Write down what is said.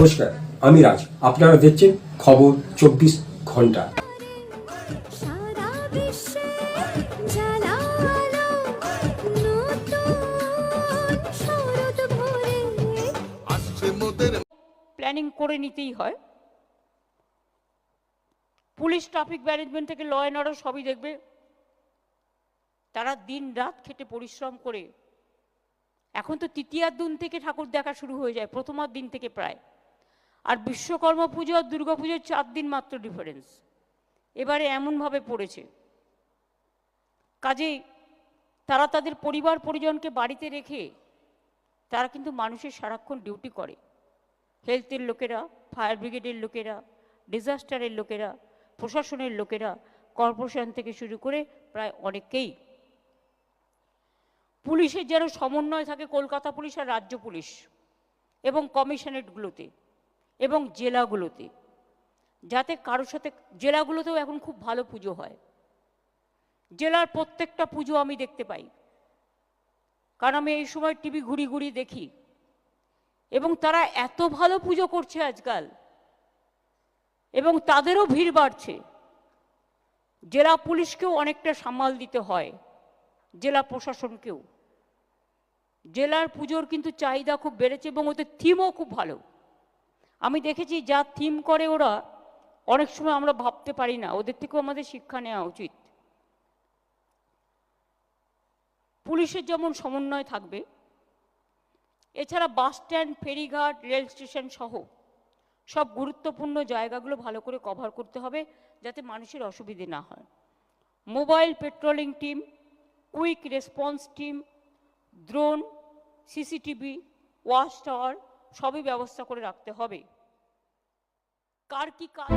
নমস্কার আমি রাজ। আপনারা দেখছেন খবর চব্বিশ ঘণ্টা। সারা বিশ্বে জানালো নতুন শরৎ ভরে। আসছে মোদের প্ল্যানিং করে নিতেই হয়। পুলিশ ট্রাফিক ম্যানেজমেন্ট থেকে ল অ্যান্ড অর্ডার সবই দেখবে। তারা দিন রাত খেটে পরিশ্রম করে। এখন তো তৃতীয়ার দিন থেকে ঠাকুর দেখা শুরু হয়ে যায় প্রথমার দিন থেকে প্রায়। আর বিশ্বকর্মা পুজো আর দুর্গা পুজোর চার দিন মাত্র ডিফারেন্স এবারে এমনভাবে পড়েছে। কাজেই তারা তাদের পরিবার পরিজনকে বাড়িতে রেখে তারা কিন্তু মানুষের সারাক্ষণ ডিউটি করে। হেলথের লোকেরা ফায়ার ব্রিগেডের লোকেরা ডিজাস্টারের লোকেরা, প্রশাসনের লোকেরা কর্পোরেশন থেকে শুরু করে প্রায় অনেকেই পুলিশের যেন সমন্বয় থাকে কলকাতা পুলিশ আর রাজ্য পুলিশ এবং কমিশনারেটগুলোতে এবং জেলাগুলোতে। যাতে কারোর সাথে, জেলাগুলোতেও এখন খুব ভালো পুজো হয়। জেলার প্রত্যেকটা পুজো আমি দেখতে পাই। কারণ আমি এই সময় টিভি ঘুরি ঘুরি দেখি। এবং তারা এত ভালো পুজো করছে আজকাল। এবং তাদেরও ভিড় বাড়ছে। জেলা পুলিশকেও অনেকটা সামাল দিতে হয়। জেলা প্রশাসনকেও। জেলার পুজোর কিন্তু চাহিদা খুব বেড়েছে এবং ওদের থিমও খুব ভালো। আমি দেখেছি যা থিম করে ওরা, অনেক সময় আমরা ভাবতে পারি না, ওদের থেকেও আমাদের শিক্ষা নেওয়া উচিত। পুলিশের যেমন সমন্বয় থাকবে, এছাড়া বাস স্ট্যান্ড, ফেরিঘাট, রেল স্টেশন সহ সব গুরুত্বপূর্ণ জায়গাগুলো ভালো করে কভার করতে হবে যাতে মানুষের অসুবিধে না হয়। Mobile patrolling team quick response team drone CCTV watch tower সবই ব্যবস্থা করে রাখতে হবে। কার কি কাজ?